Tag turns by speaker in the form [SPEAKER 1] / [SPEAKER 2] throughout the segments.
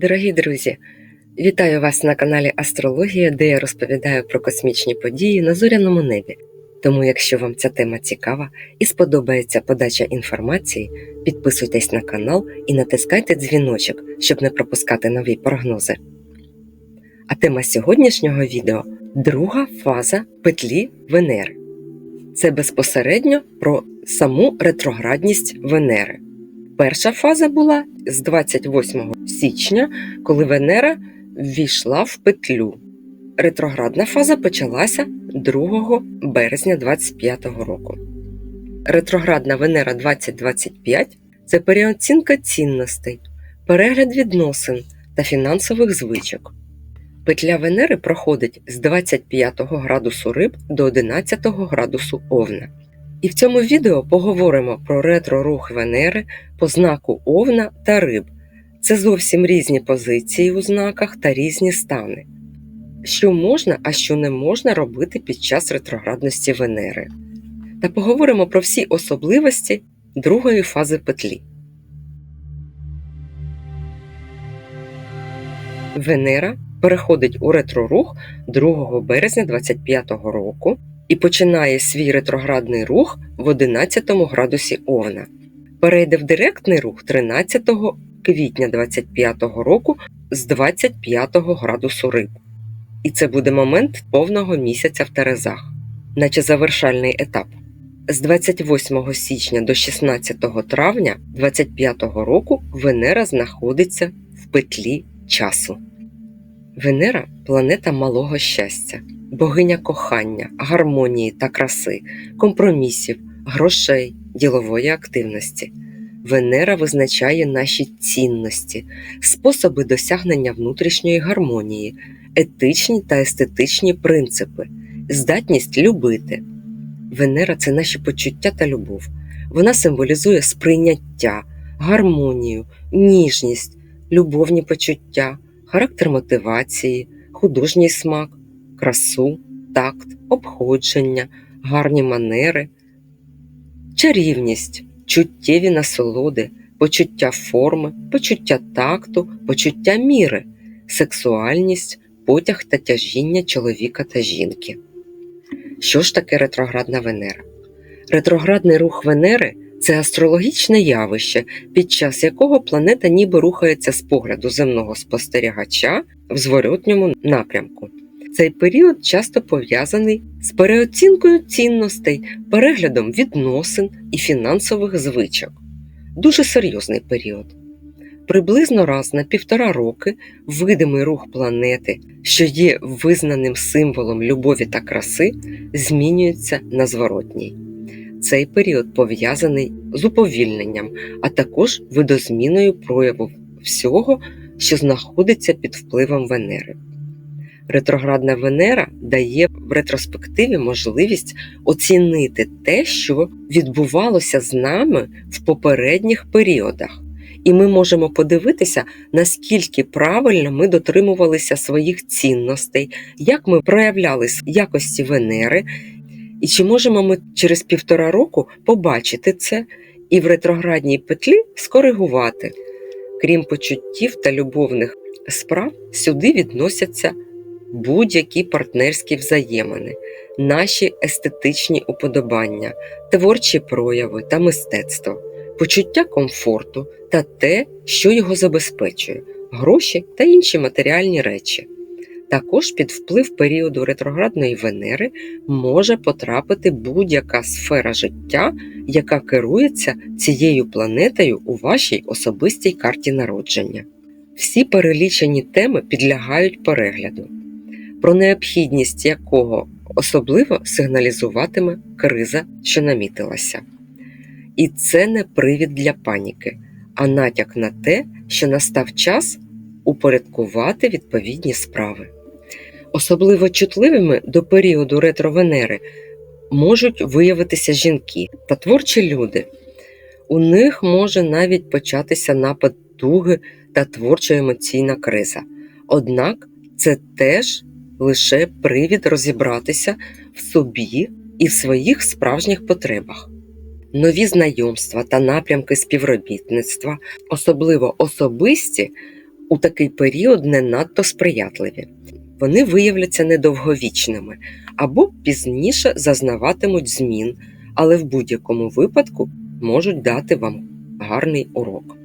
[SPEAKER 1] Дорогі друзі, вітаю вас на каналі Астрологія, де я розповідаю про космічні події на зоряному небі. Тому, якщо вам ця тема цікава і сподобається подача інформації, підписуйтесь на канал і натискайте дзвіночок, щоб не пропускати нові прогнози. А тема сьогоднішнього відео друга фаза петлі Венери. Це безпосередньо про саму ретроградність Венери. Перша фаза була з 28 січня, коли Венера ввійшла в петлю. Ретроградна фаза почалася 2 березня 2025 року. Ретроградна Венера 2025 це переоцінка цінностей, перегляд відносин та фінансових звичок. Петля Венери проходить з 25 градусу риб до 11 градусу Овна. І в цьому відео поговоримо про ретро-рух Венери по знаку Овна та Риб. Це зовсім різні позиції у знаках та різні стани. Що можна, а що не можна робити під час ретроградності Венери. Та поговоримо про всі особливості другої фази петлі. Венера переходить у ретрорух 2 березня 2025 року і починає свій ретроградний рух в 11 градусі Овна. Перейде в директний рух 13 квітня 2025 року з 25 градусу риб. І це буде момент повного місяця в Терезах, наче завершальний етап. З 28 січня до 16 травня 2025 року Венера знаходиться в петлі часу. Венера планета малого щастя, богиня кохання, гармонії та краси, компромісів, грошей, ділової активності. Венера визначає наші цінності, способи досягнення внутрішньої гармонії, етичні та естетичні принципи, здатність любити. Венера це наші почуття та любов. Вона символізує сприйняття, гармонію, ніжність, любовні почуття, характер мотивації, художній смак, красу, такт, обходження, гарні манери, чарівність, чуттєві насолоди, почуття форми, почуття такту, почуття міри, сексуальність, потяг та тяжіння чоловіка та жінки. Що ж таке ретроградна Венера? Ретроградний рух Венери це астрологічне явище, під час якого планета ніби рухається з погляду земного спостерігача в зворотньому напрямку. Цей період часто пов'язаний з переоцінкою цінностей, переглядом відносин і фінансових звичок. Дуже серйозний період. Приблизно раз на півтора роки видимий рух планети, що є визнаним символом любові та краси, змінюється на зворотній. Цей період пов'язаний з уповільненням, а також видозміною прояву всього, що знаходиться під впливом Венери. Ретроградна Венера дає в ретроспективі можливість оцінити те, що відбувалося з нами в попередніх періодах. І ми можемо подивитися, наскільки правильно ми дотримувалися своїх цінностей, як ми проявляли якості Венери, і чи можемо ми через півтора року побачити це і в ретроградній петлі скоригувати. Крім почуттів та любовних справ, сюди відносяться будь-які партнерські взаємини, наші естетичні уподобання, творчі прояви та мистецтво, почуття комфорту та те, що його забезпечує, гроші та інші матеріальні речі. Також під вплив періоду ретроградної Венери може потрапити будь-яка сфера життя, яка керується цією планетою у вашій особистій карті народження. Всі перелічені теми підлягають перегляду, про необхідність якого особливо сигналізуватиме криза, що намітилася. І це не привід для паніки, а натяк на те, що настав час упорядкувати відповідні справи. Особливо чутливими до періоду ретро-Венери можуть виявитися жінки та творчі люди. У них може навіть початися напад туги та творчо-емоційна криза. Однак це теж лише привід розібратися в собі і в своїх справжніх потребах. Нові знайомства та напрямки співробітництва, особливо особисті, у такий період не надто сприятливі. Вони виявляться недовговічними або пізніше зазнаватимуть змін, але в будь-якому випадку можуть дати вам гарний урок.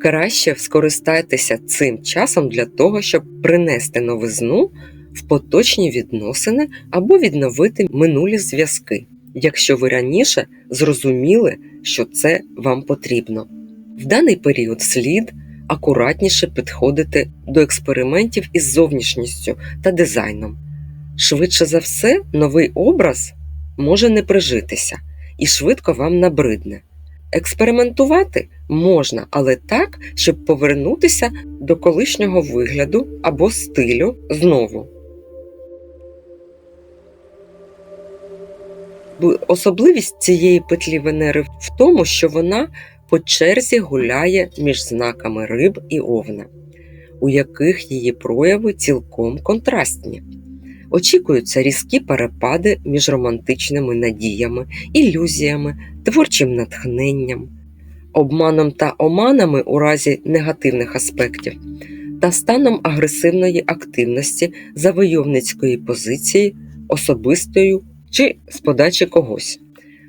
[SPEAKER 1] Краще скористайтеся цим часом для того, щоб принести новизну в поточні відносини або відновити минулі зв'язки, якщо ви раніше зрозуміли, що це вам потрібно. В даний період слід акуратніше підходити до експериментів із зовнішністю та дизайном. Швидше за все, новий образ може не прижитися і швидко вам набридне. Експериментувати можна, але так, щоб повернутися до колишнього вигляду або стилю знову. Особливість цієї петлі Венери в тому, що вона по черзі гуляє між знаками риб і овна, у яких її прояви цілком контрастні. Очікуються різкі перепади між романтичними надіями, ілюзіями, творчим натхненням, обманом та оманами у разі негативних аспектів та станом агресивної активності завойовницької позиції, особистою чи з подачі когось.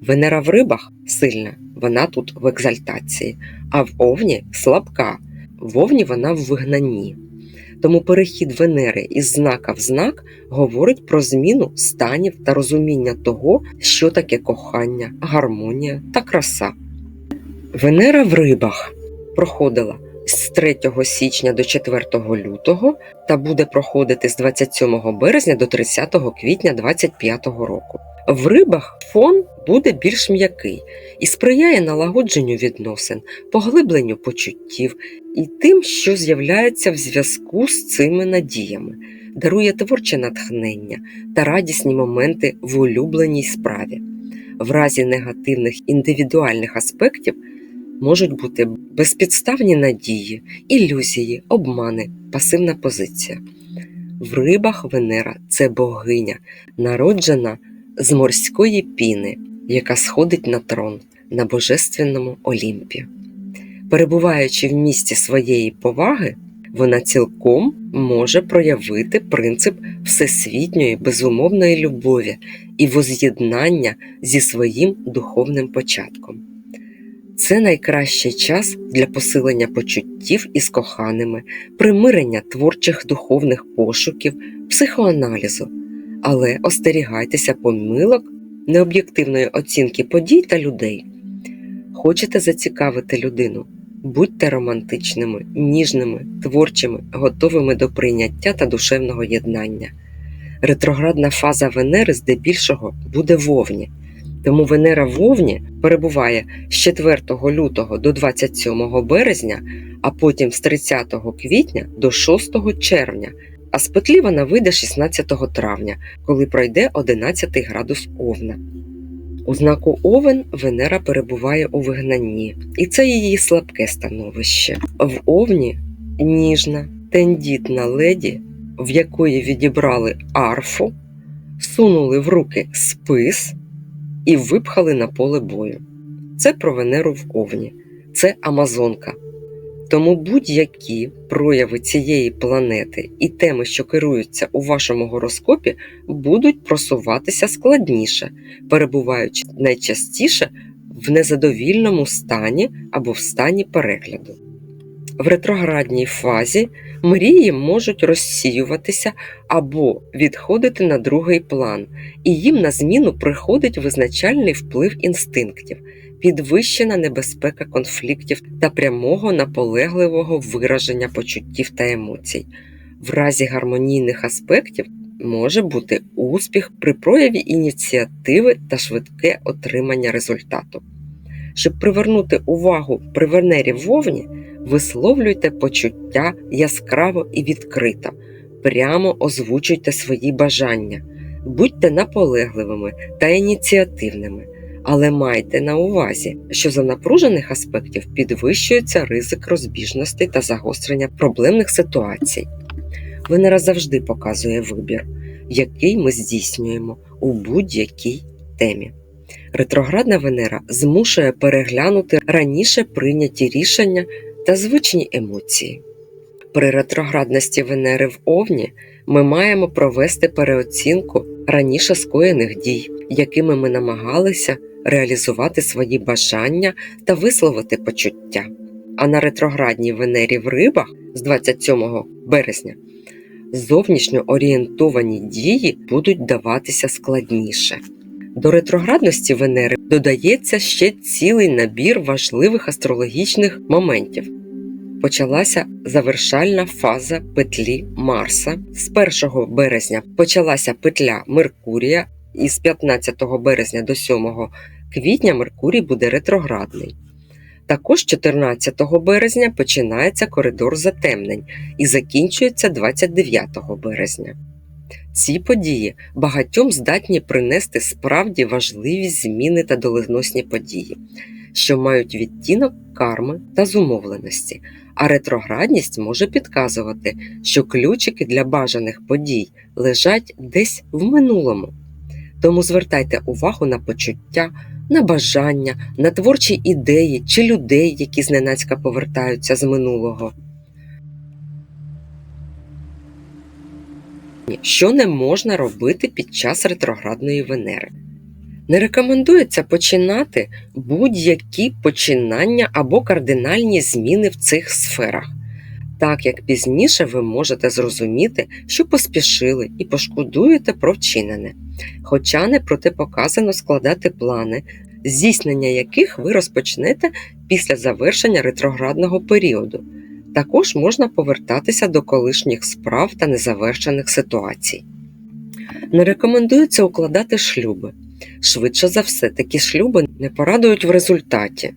[SPEAKER 1] Венера в рибах сильна, вона тут в екзальтації, а в овні слабка, в овні вона в вигнанні. Тому перехід Венери із знака в знак говорить про зміну станів та розуміння того, що таке кохання, гармонія та краса. Венера в рибах проходила з 3 січня до 4 лютого та буде проходити з 27 березня до 30 квітня 2025 року. В рибах фон буде більш м'який і сприяє налагодженню відносин, поглибленню почуттів і тим, що з'являється в зв'язку з цими надіями, дарує творче натхнення та радісні моменти в улюбленій справі. В разі негативних індивідуальних аспектів можуть бути безпідставні надії, ілюзії, обмани, пасивна позиція. В рибах Венера це богиня, народжена з морської піни, яка сходить на трон на божественному Олімпі. Перебуваючи в місті своєї поваги, вона цілком може проявити принцип всесвітньої безумовної любові і воз'єднання зі своїм духовним початком. Це найкращий час для посилення почуттів із коханими, примирення творчих духовних пошуків, психоаналізу, але остерігайтеся помилок, необ'єктивної оцінки подій та людей. Хочете зацікавити людину, будьте романтичними, ніжними, творчими, готовими до прийняття та душевного єднання. Ретроградна фаза Венери здебільшого буде вовні. Тому Венера в Овні перебуває з 4 лютого до 27 березня, а потім з 30 квітня до 6 червня, а з петлі вона вийде 16 травня, коли пройде 11 градус Овна. У знаку Овен Венера перебуває у вигнанні, і це її слабке становище. В Овні ніжна, тендітна леді, в якої відібрали арфу, сунули в руки спис і випхали на поле бою. Це про Венеру в Овні, це Амазонка. Тому будь-які прояви цієї планети і теми, що керуються у вашому гороскопі, будуть просуватися складніше, перебуваючи найчастіше в незадовільному стані або в стані перегляду. В ретроградній фазі мрії можуть розсіюватися або відходити на другий план, і їм на зміну приходить визначальний вплив інстинктів, підвищена небезпека конфліктів та прямого наполегливого вираження почуттів та емоцій. В разі гармонійних аспектів може бути успіх при прояві ініціативи та швидке отримання результату. Щоб привернути увагу при Венері Вовні, висловлюйте почуття яскраво і відкрито, прямо озвучуйте свої бажання, будьте наполегливими та ініціативними, але майте на увазі, що за напружених аспектів підвищується ризик розбіжностей та загострення проблемних ситуацій. Венера завжди показує вибір, який ми здійснюємо у будь-якій темі. Ретроградна Венера змушує переглянути раніше прийняті рішення та звичні емоції. При ретроградності Венери в Овні ми маємо провести переоцінку раніше скоєних дій, якими ми намагалися реалізувати свої бажання та висловити почуття. А на ретроградній Венері в рибах з 27 березня зовнішньо орієнтовані дії будуть даватися складніше. До ретроградності Венери додається ще цілий набір важливих астрологічних моментів. Почалася завершальна фаза петлі Марса. З 1 березня почалася петля Меркурія, і з 15 березня до 7 квітня Меркурій буде ретроградний. Також 14 березня починається коридор затемнень і закінчується 29 березня. Ці події багатьом здатні принести справді важливі зміни та доленосні події, що мають відтінок карми та зумовленості, а ретроградність може підказувати, що ключики для бажаних подій лежать десь в минулому. Тому звертайте увагу на почуття, на бажання, на творчі ідеї чи людей, які зненацька повертаються з минулого. Що не можна робити під час ретроградної Венери? Не рекомендується починати будь-які починання або кардинальні зміни в цих сферах, так як пізніше ви можете зрозуміти, що поспішили і пошкодуєте про вчинене, хоча не протипоказано складати плани, здійснення яких ви розпочнете після завершення ретроградного періоду. Також можна повертатися до колишніх справ та незавершених ситуацій. Не рекомендується укладати шлюби. Швидше за все, такі шлюби не порадують в результаті.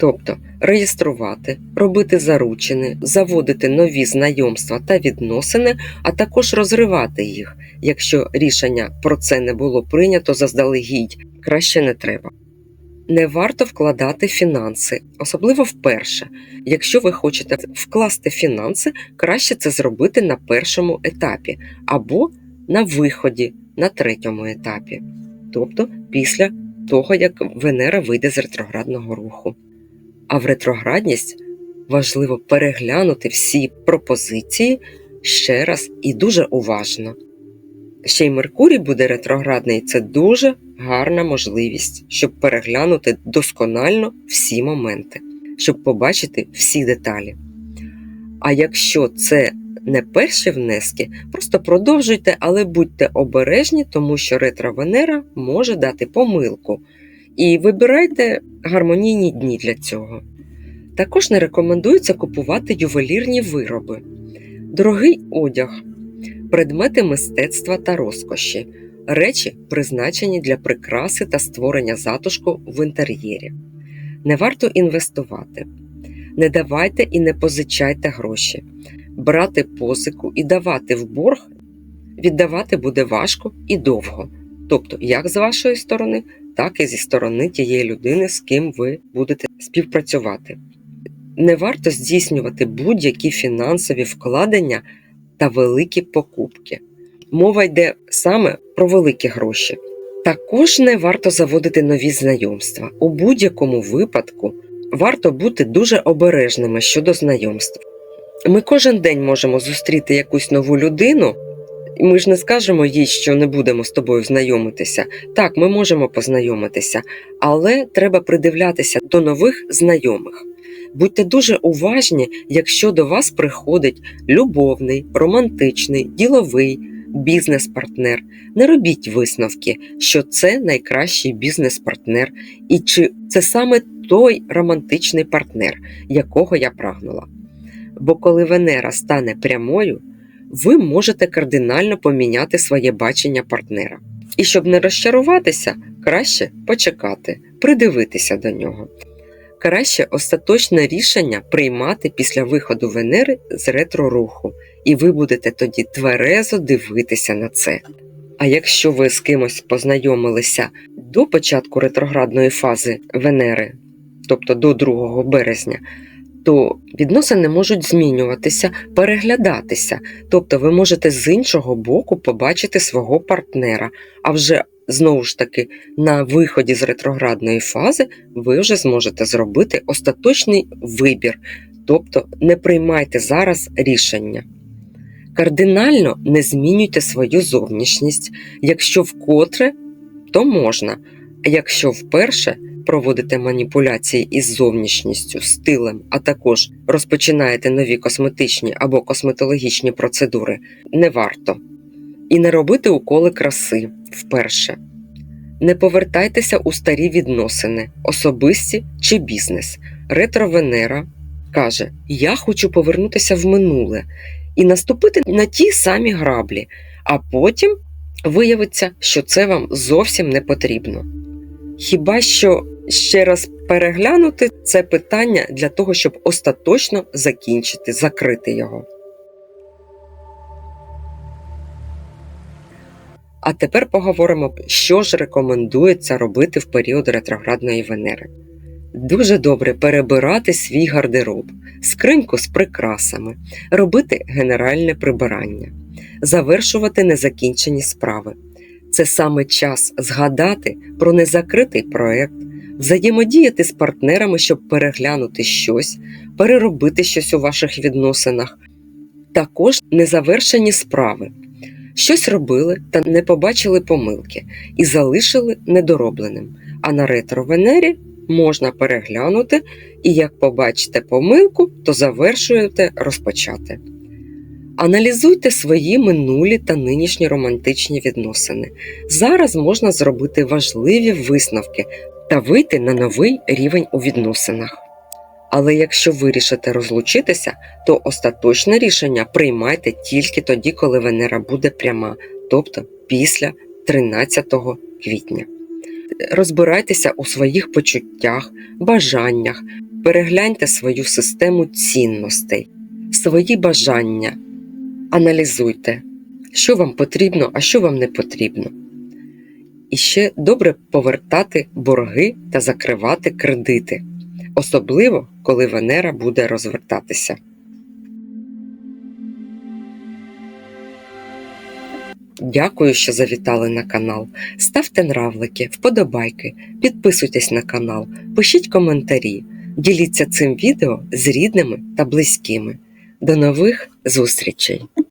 [SPEAKER 1] Тобто реєструвати, робити заручини, заводити нові знайомства та відносини, а також розривати їх, якщо рішення про це не було прийнято заздалегідь, краще не треба. Не варто вкладати фінанси, особливо вперше. Якщо ви хочете вкласти фінанси, краще це зробити на першому етапі або на виході на третьому етапі, тобто після того, як Венера вийде з ретроградного руху. А в ретроградність важливо переглянути всі пропозиції ще раз і дуже уважно. Ще й Меркурій буде ретроградний, це дуже гарна можливість, щоб переглянути досконально всі моменти, щоб побачити всі деталі. А якщо це не перші внески, просто продовжуйте, але будьте обережні, тому що ретро-Венера може дати помилку. І вибирайте гармонійні дні для цього. Також не рекомендується купувати ювелірні вироби, дорогий одяг, предмети мистецтва та розкоші, речі, призначені для прикраси та створення затишку в інтер'єрі. Не варто інвестувати, не давайте і не позичайте гроші, брати позику і давати в борг, віддавати буде важко і довго, тобто як з вашої сторони, так і зі сторони тієї людини, з ким ви будете співпрацювати. Не варто здійснювати будь-які фінансові вкладення та великі покупки. Мова йде саме про великі гроші. Також не варто заводити нові знайомства. У будь-якому випадку варто бути дуже обережними щодо знайомств. Ми кожен день можемо зустріти якусь нову людину, і ми ж не скажемо їй, що не будемо з тобою знайомитися. Так, ми можемо познайомитися, але треба придивлятися до нових знайомих. Будьте дуже уважні, якщо до вас приходить любовний, романтичний, діловий бізнес-партнер. Не робіть висновки, що це найкращий бізнес-партнер, і чи це саме той романтичний партнер, якого я прагнула. Бо коли Венера стане прямою, ви можете кардинально поміняти своє бачення партнера. І щоб не розчаруватися, краще почекати, придивитися до нього. Краще остаточне рішення приймати після виходу Венери з ретро-руху, і ви будете тоді тверезо дивитися на це. А якщо ви з кимось познайомилися до початку ретроградної фази Венери, тобто до 2 березня, то відносини можуть змінюватися, переглядатися, тобто ви можете з іншого боку побачити свого партнера, а вже знову ж таки на виході з ретроградної фази ви вже зможете зробити остаточний вибір тобто не приймайте зараз рішення. Кардинально не змінюйте свою зовнішність, якщо вкотре, то можна, а якщо вперше проводите маніпуляції із зовнішністю, стилем, а також розпочинаєте нові косметичні або косметологічні процедури, не варто. І не робити уколи краси вперше. Не повертайтеся у старі відносини, особисті чи бізнес. Ретро-Венера каже: Я хочу повернутися в минуле і наступити на ті самі граблі, а потім виявиться, що це вам зовсім не потрібно. Хіба що ще раз переглянути це питання для того, щоб остаточно закінчити, закрити його. А тепер поговоримо, що ж рекомендується робити в період ретроградної Венери. Дуже добре перебирати свій гардероб, скриньку з прикрасами, робити генеральне прибирання, завершувати незакінчені справи. Це саме час згадати про незакритий проект, взаємодіяти з партнерами, щоб переглянути щось, переробити щось у ваших відносинах. Також незавершені справи. Щось робили та не побачили помилки і залишили недоробленим. А на ретро-венері можна переглянути і як побачите помилку, то завершуєте розпочати. Аналізуйте свої минулі та нинішні романтичні відносини. Зараз можна зробити важливі висновки та вийти на новий рівень у відносинах. Але якщо вирішите розлучитися, то остаточне рішення приймайте тільки тоді, коли Венера буде пряма, тобто після 13 квітня. Розбирайтеся у своїх почуттях, бажаннях, перегляньте свою систему цінностей, свої бажання, аналізуйте, що вам потрібно, а що вам не потрібно. І ще добре повертати борги та закривати кредити, особливо коли Венера буде розвертатися. Дякую, що завітали на канал. Ставте нравлики, вподобайки, підписуйтесь на канал, пишіть коментарі, діліться цим відео з рідними та близькими. До нових зустрічей!